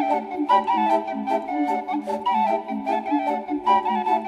Thank you.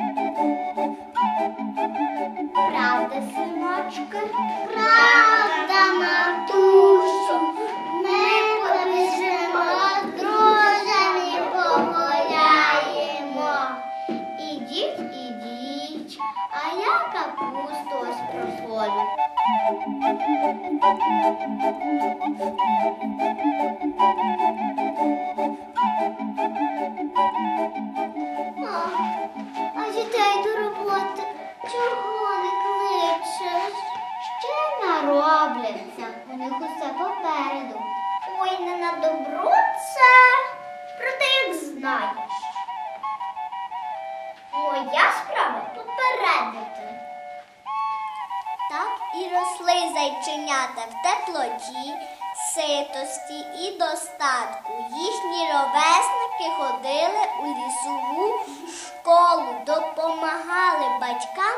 ситості і достатку. Їхні ровесники ходили у лісову школу, допомагали батькам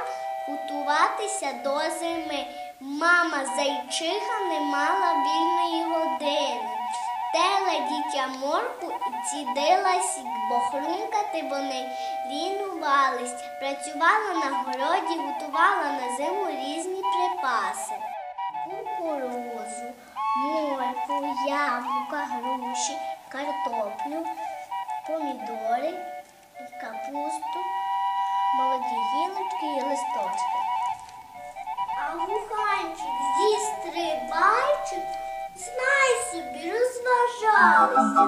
готуватися до зими. Мама зайчиха не мала вільної години. Тела дітя морку і цідилась, бо хрумкати вони лінувались, працювала на городі, готувала на зиму різні припаси. картоплю, помідори, капусту, молоді гілочки і листочки. А гуханчик зі стрибайчик знай собі розважався.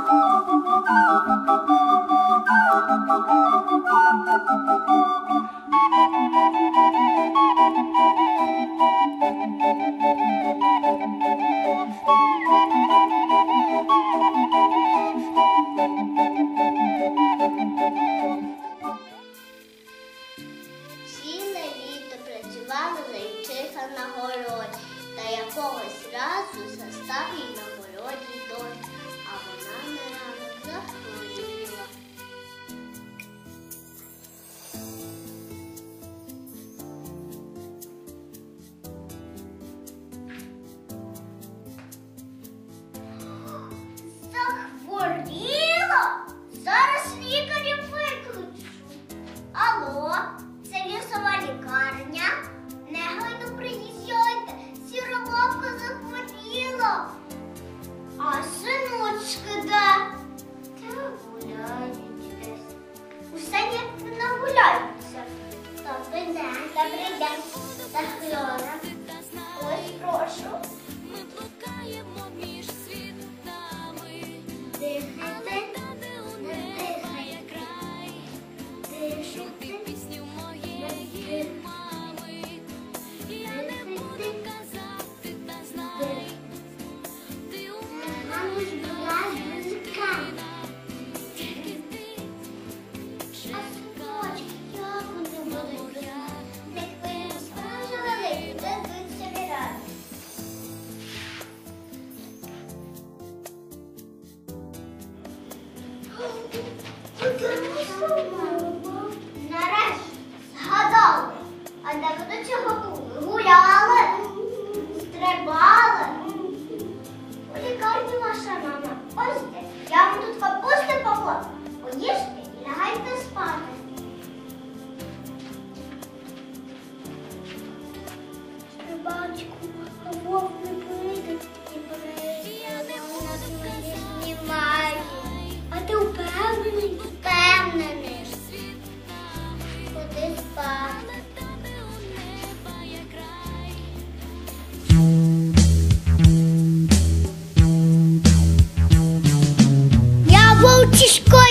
vou te escolher.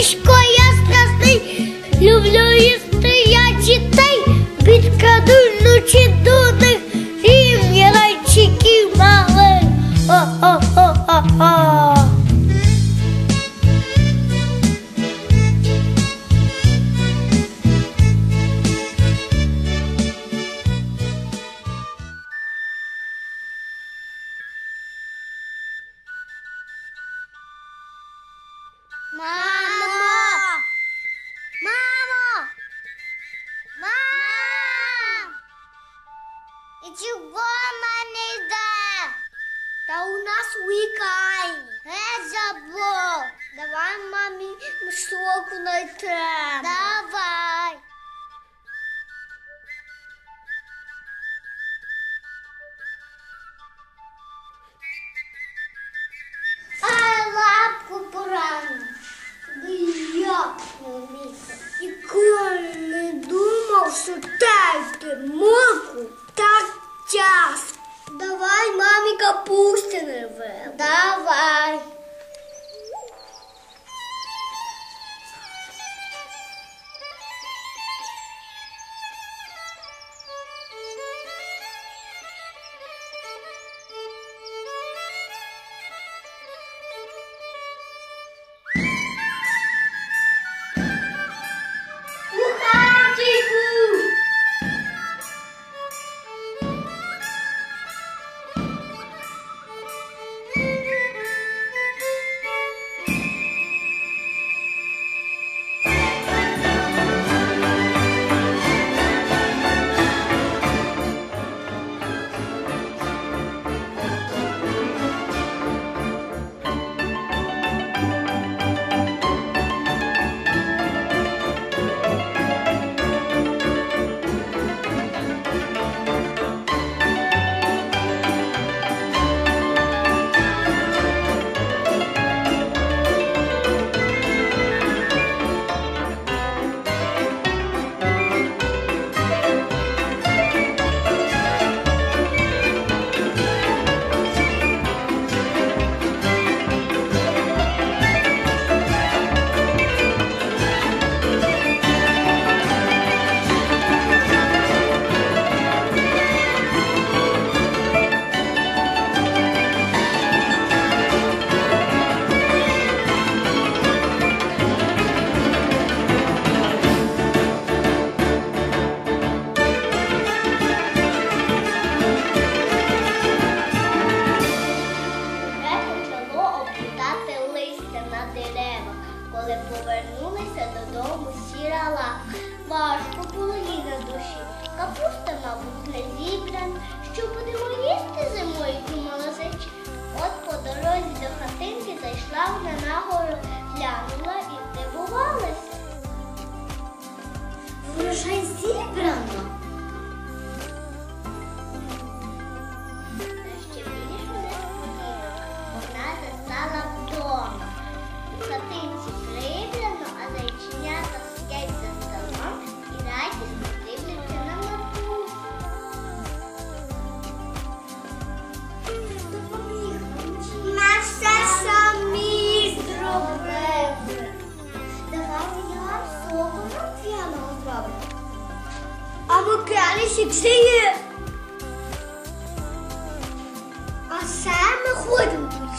Мишко, я страшний, люблю їсти я дітей, підкаду вночі до них, і мені райчиків малих. О-о-о-о-о. Мамо! І чого мене йде? Та у нас вікай. Е, забув. Давай мамі соку найтремо. Давай. Ай, лапку поранила. Да як не вміти. Ніколи не думав, що терти морку Так час. Давай мамі капусти вел. Давай. Врожай зібрано. А Микелісік сіє. А саме ходимо в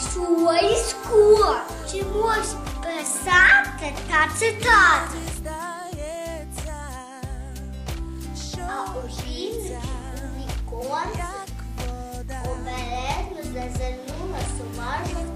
школи. Чимось писати та читати. А у жінки у віконці обережно зазирнула сумарна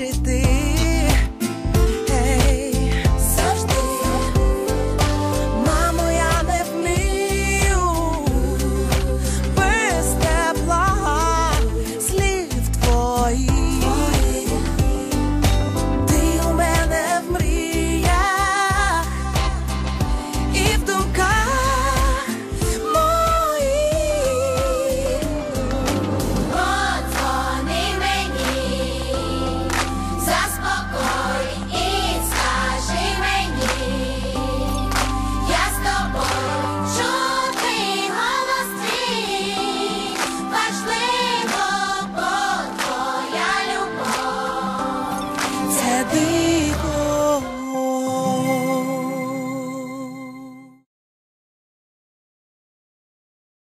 j'étais